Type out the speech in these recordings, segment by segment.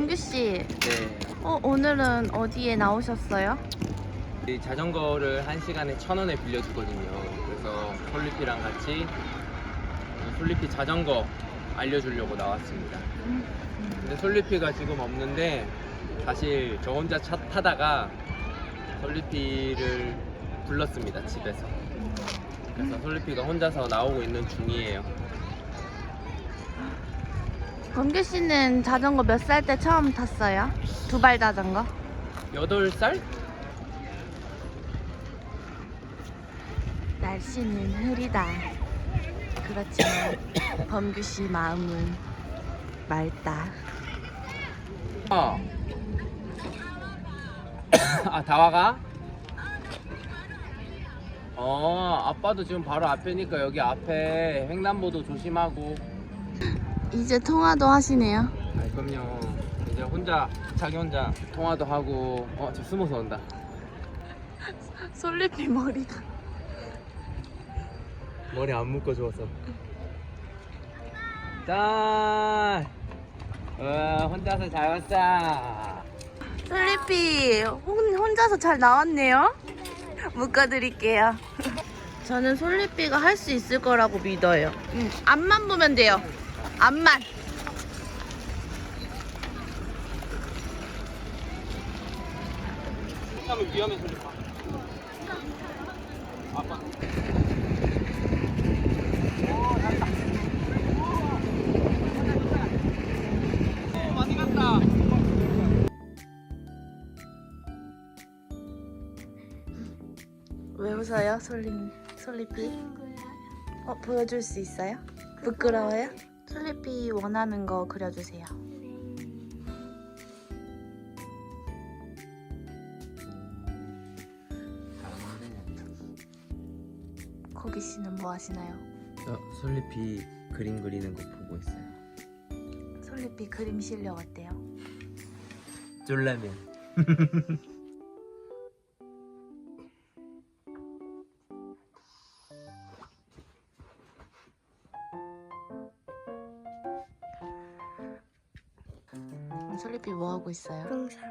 범규 씨, 네. 어, 오늘은 어디에 나오셨어요? 이 자전거를 한 시간에 천 원에 빌려주거든요. 그래서 솔리피랑 같이 솔리피 자전거 알려주려고 나왔습니다. 근데 솔리피가 지금 없는데 사실 저 혼자 차 타다가 솔리피를 불렀습니다 집에서. 그래서 솔리피가 혼자서 나오고 있는 중이에요. 범규 씨는 자전거 몇 살 때 처음 탔어요? 두 발 자전거? 8살? 날씨는 흐리다. 그렇지만 범규 씨 마음은 맑다. 어. 아, 다 와가? 어, 아빠도 지금 바로 앞에니까 여기 앞에 횡단보도 조심하고. 이제 통화도 하시네요. 아, 그럼요. 이제 혼자, 자기 혼자 통화도 하고. 어, 저 숨어서 온다. 솔리피 머리가. 머리 안 묶어 줘서. 짠! 와, 혼자서 잘 왔어. 솔리피 혼, 혼자서 잘 나왔네요. 묶어드릴게요. 저는 솔리피가 할 수 있을 거라고 믿어요. 음, 앞만 보면 돼요. 앞만. 하면 위험해 소리가. 아빠. 오, 많이 갔다. 왜 웃어요, 솔리, 솔리피? 어, 보여줄 수 있어요? 부끄러워요? 솔리피 원하는 거 그려주세요. 거기 씨는 뭐 하시나요? 저 솔리피 그림 그리는 거 보고 있어요. 솔리피 그림 실력 어때요? 쫄라면. 솔리피 뭐 하고 있어요? 항상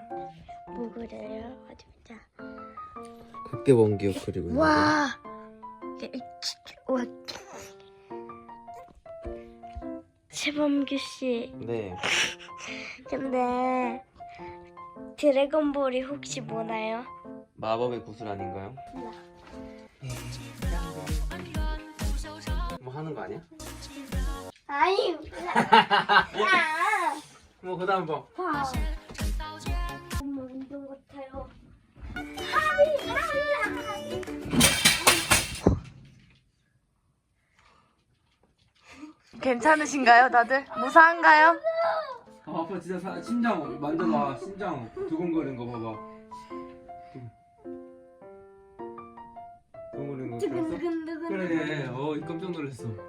뭐 그래요? 어디 보자. 국대 원기옥 그리고 있는데. 와, 네, 와. 최범규 씨, 네. 근데 드래곤볼이 혹시 뭐나요? 마법의 구슬 아닌가요? 뭐 하는 거 아니야? 아니, 야, 뭐 그다음 뭐? 봐. 엄마 운동 같아요. 괜찮으신가요, 다들? 무사한가요? 아, 아빠 진짜 사, 심장 만져봐 심장 두근거리는 거 봐봐 두근거리는 거 봤어? 두근두근두근. 그래 어 깜짝 놀랐어 나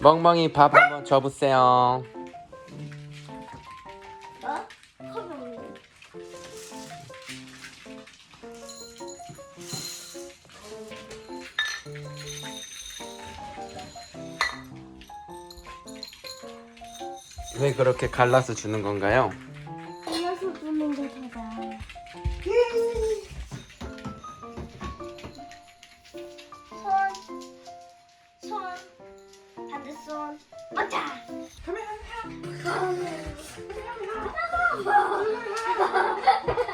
멍멍이 밥 한번 줘보세요 어? 왜 그렇게 갈라서 주는 건가요? 이어서 주는 게 더 나아요. 손, 반대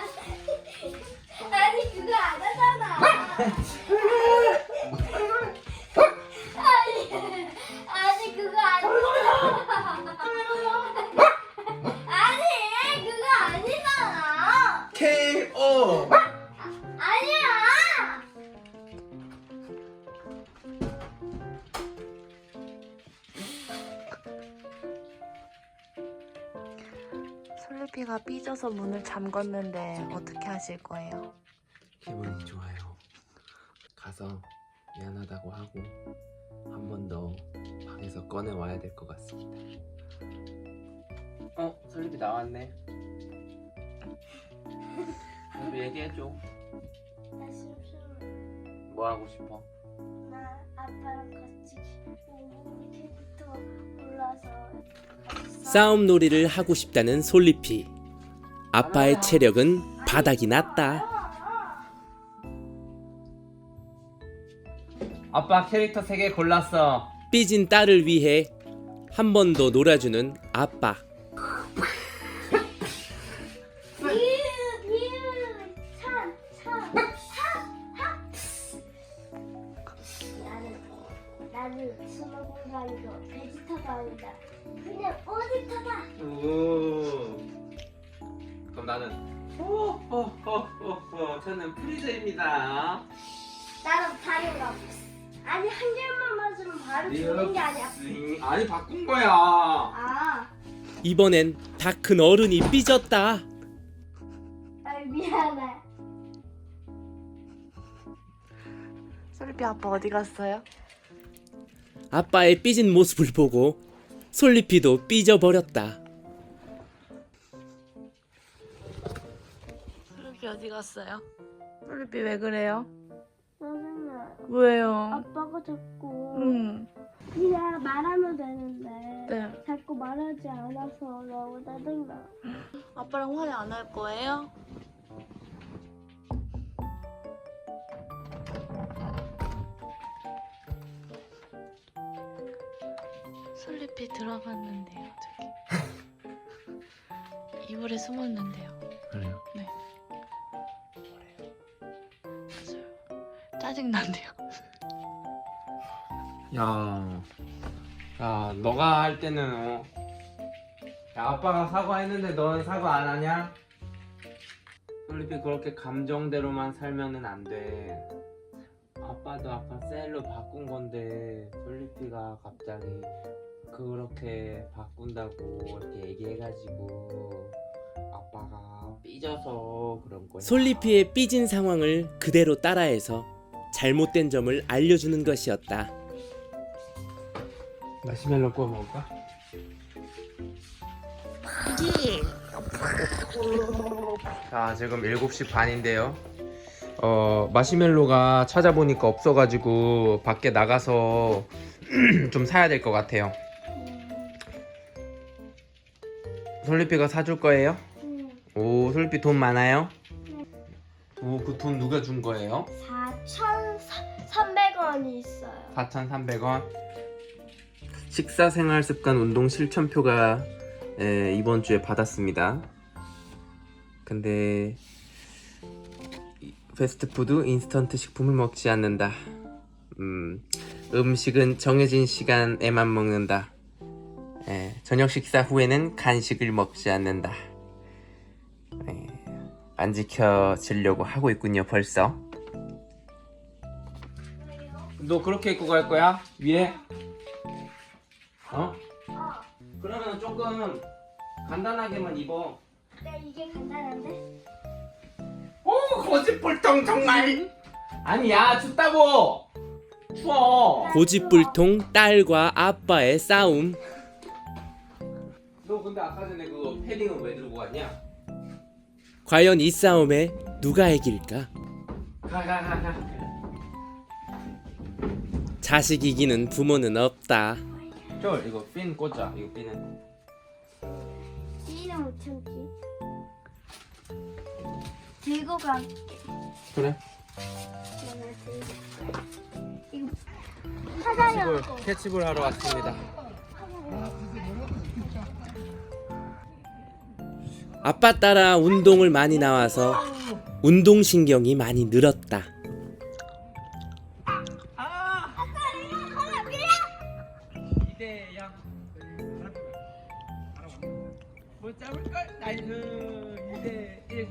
삐져서 문을 잠궜는데 어떻게 하실 거예요? 기분이 좋아요 가서 미안하다고 하고 한 번 더 방에서 꺼내 와야 될 것 같습니다 어? 솔립이 나왔네 솔립이 얘기해줘 나. 뭐 하고 싶어? 나 아빠랑 같이 이렇게부터 골라서 싸움 놀이를 하고 싶다는 솔리피. 아빠의 체력은 바닥이 났다. 아빠 캐릭터 3개 골랐어. 삐진 딸을 위해 한 번 더 놀아주는 아빠. 나는 나는 스노보가 아니고 베지터가 아니다 그냥 오디터다 오. 나는 호호호호호 저는 프리즈입니다. 나는 바로가 아니 한 개만 맞으면 바로 죽는 게 아니야 음, 아니 바꾼 거야. 아 이번엔 다 큰 어른이 삐졌다. 아, 미안해 솔리피 아빠 어디 갔어요? 아빠의 삐진 모습을 보고 솔리피도 삐져버렸다. 솔리피 어디 갔어요? 솔리피 왜 그래요? 선생님 왜요? 아빠가 자꾸 응. 그냥 말하면 되는데 네. 자꾸 말하지 않아서 너무 짜증나 아빠랑 화해 안 할 거예요? 솔리피 들어갔는데요, 저기. 이불에 숨었는데요. 짜증난대요. 야, 야, 너가 할 때는 어, 야, 아빠가 사과했는데 너는 사과 안 하냐? 솔리피 그렇게 감정대로만 살면은 안 돼. 아빠도 아까 셀로 바꾼 건데 솔리피가 갑자기 그렇게 바꾼다고 이렇게 얘기해가지고 아빠가 삐져서 그런 거야. 솔리피의 삐진 상황을 그대로 따라해서 잘못된 점을 알려주는 것이었다. 마시멜로 구워 먹을까? 자 지금 7시 반인데요 어 마시멜로가 찾아보니까 없어가지고 밖에 나가서 좀 사야 될 것 같아요 솔리피가 사줄 거예요? 응. 오 솔리피 돈 많아요? 오 그 돈 누가 준 거예요? 4,300원이 있어요 4,300원. 식사 생활 습관 운동 실천표가 에, 이번 주에 받았습니다. 근데 이- 패스트푸드 인스턴트 식품을 먹지 않는다. 음, 음식은 정해진 시간에만 먹는다. 에, 저녁 식사 후에는 간식을 먹지 않는다. 에, 안 지켜지려고 하고 있군요, 벌써. 너 그렇게 입고 갈 거야? 위에? 어? 어 그러면 조금 간단하게만 입어. 근데 이게 간단한데? 오 거짓불통 정말. 아니 야 춥다고. 추워. 고집불통 딸과 아빠의 싸움. 너 근데 아까 전에 그거 패딩은 왜 들고 갔냐? 과연 이 싸움에 누가 이길까? 가 가 가 가. 자식 이기는 부모는 없다. 저 이거 핀 꽂자. 이거 핀은. 이는 못 참지 들고 갈게 그래. 내가 들고 갈게. 이거 거 캐치볼 하러 왔습니다. 아빠 따라 운동을 많이 나와서 운동신경이 많이 늘었다. 이대영. 못 잡을 걸. 나이스. 이대 일.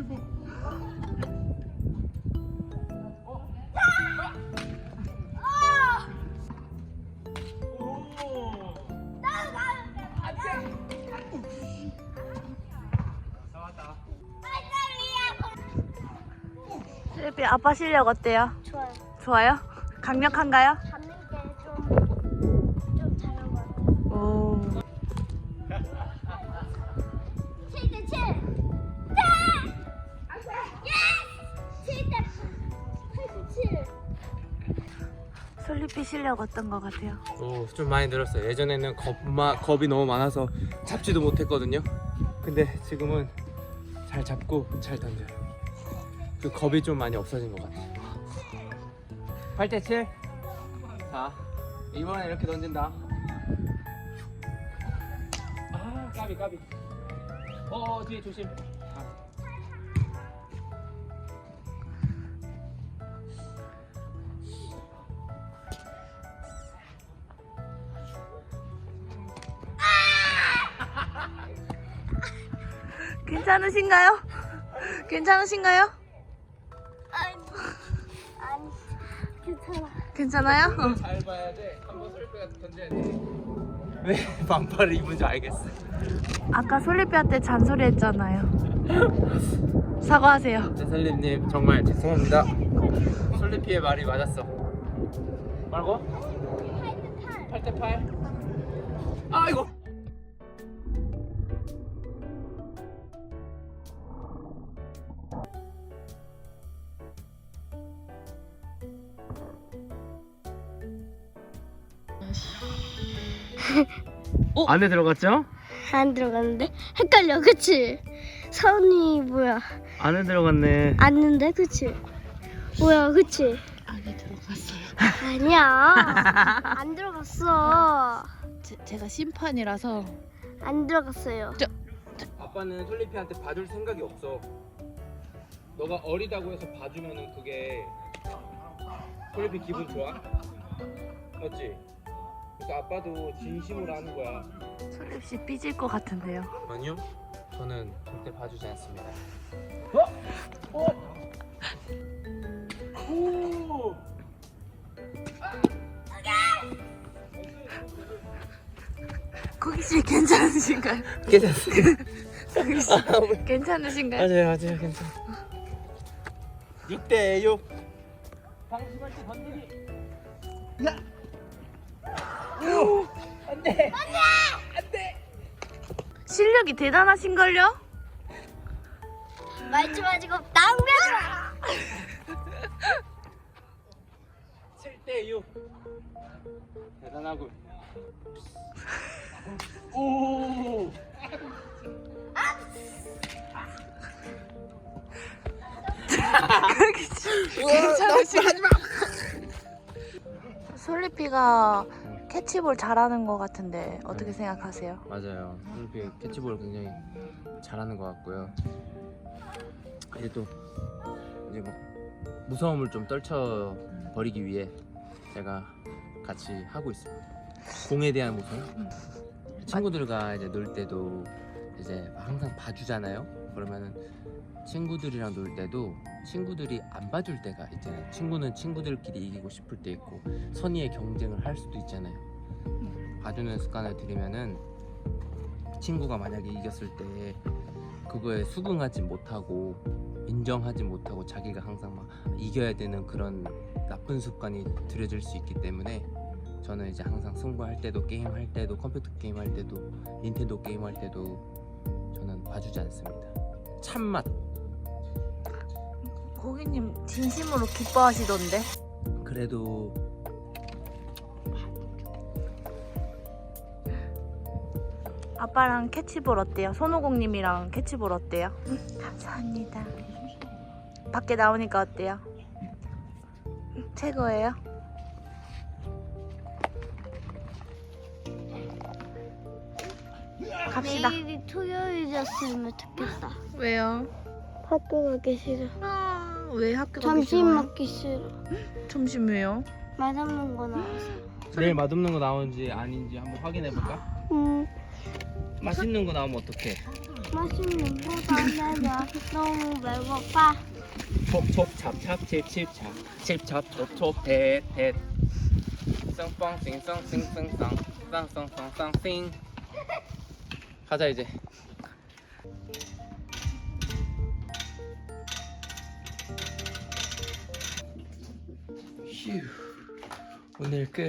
제발. 슬비 아빠 실력 어때요? 좋아요. 좋아요? 강력한가요? 잡는 게좀좀 잘한 것 같아요. 오. 실력 어떤 것 같아요? 오, 좀 많이 늘었어요. 예전에는 겁마, 겁이 너무 많아서 잡지도 못했거든요. 근데 지금은 잘 잡고 잘 던져요. 그 겁이 좀 많이 없어진 것 같아요. 8대 7. 자, 이번엔 이렇게 던진다. 아, 까비 까비. 어, 어 뒤에 조심. 괜찮으신가요? 괜찮으신가요? 아니, 아니, 괜찮아. 괜찮아요? 어. 잘 봐야 돼. 한번 솔빼가 던져야 돼. 왜 반팔을 입은지 알겠어. 아까 솔리피한테 잔소리 했잖아요. 사과하세요. 대설님님 정말 죄송합니다. 솔리피의 말이 맞았어. 말고? 8대 8. 아이고. 어? 안에 들어갔죠? 안 들어갔는데? 헷갈려, 그치? 선이 뭐야? 안에 들어갔네. 앉는데, 그치? 뭐야, 그치? 안에 들어갔어요. 아니야. 안 들어갔어. 제, 가 심판이라서 안 들어갔어요. 아빠는 솔리피한테 봐줄 생각이 없어. 너가 어리다고 해서 봐주면은 그게 솔리피 기분 좋아? 맞지? 그러니까 아빠도 진심으로 하는 거야. 솔리피 삐질 것 같은데요. 아니요. 저는 절대 봐주지 않습니다. 어? 어? 오! 고기 씨 괜찮으신가요? 괜찮습니다. 고기 씨 괜찮으신가요? 맞아요, 맞아요, 괜찮아. 6대 6. 방심할 때 건드리. 야! 오! 안 돼! 실력이 대단하신걸요? 말지 마시고, 낭비하지 마! 7대 6. 대단하군. 오! 괜찮으신 솔리피가 캐치볼 잘하는 것 같은데 어떻게 생각하세요? 맞아요. 솔리피 캐치볼 굉장히 잘하는 것 같고요. 이제 또 이제 뭐 무서움을 좀 떨쳐 버리기 위해 제가 같이 하고 있습니다. 공에 대한 무서움. 친구들과 이제 놀 때도 이제 항상 봐주잖아요. 그러면은 친구들이랑 놀 때도 친구들이 안 봐줄 때가 있잖아요. 친구는 친구들끼리 이기고 싶을 때 있고 선의의 경쟁을 할 수도 있잖아요. 봐주는 습관을 들이면은 친구가 만약에 이겼을 때 그거에 수긍하지 못하고 인정하지 못하고 자기가 항상 막 이겨야 되는 그런 나쁜 습관이 들여질 수 있기 때문에 저는 이제 항상 승부할 때도 게임 할 때도 컴퓨터 게임 할 때도 닌텐도 게임 할 때도 저는 봐주지 않습니다. 참맛 고기님 진심으로 기뻐하시던데 그래도 아빠랑 캐치볼 어때요? 손오공님이랑 캐치볼 어때요? 감사합니다 밖에 나오니까 어때요? 최고예요? 갑시다 내일이 토요일이었으면 좋겠다. 왜요? 학교 가기 싫어. 아, 왜 학교 가기 점심 싫어요? 먹기 싫어. 점심 왜요? 맛없는 거 나와서. 내일 맛없는 거 나오는지 아닌지 한번 확인해 볼까? 음, 맛있는 거 나오면 어떡해? 맛있는 거다 내가 너무 배고파. 촉촉 찹찹 칩칩찹 칩찹 촉촉 대대 쌍빵 싱쌍 싱쌍쌍 쌍쌍쌍쌍 싱 가자 이제 휴. 오늘 끝.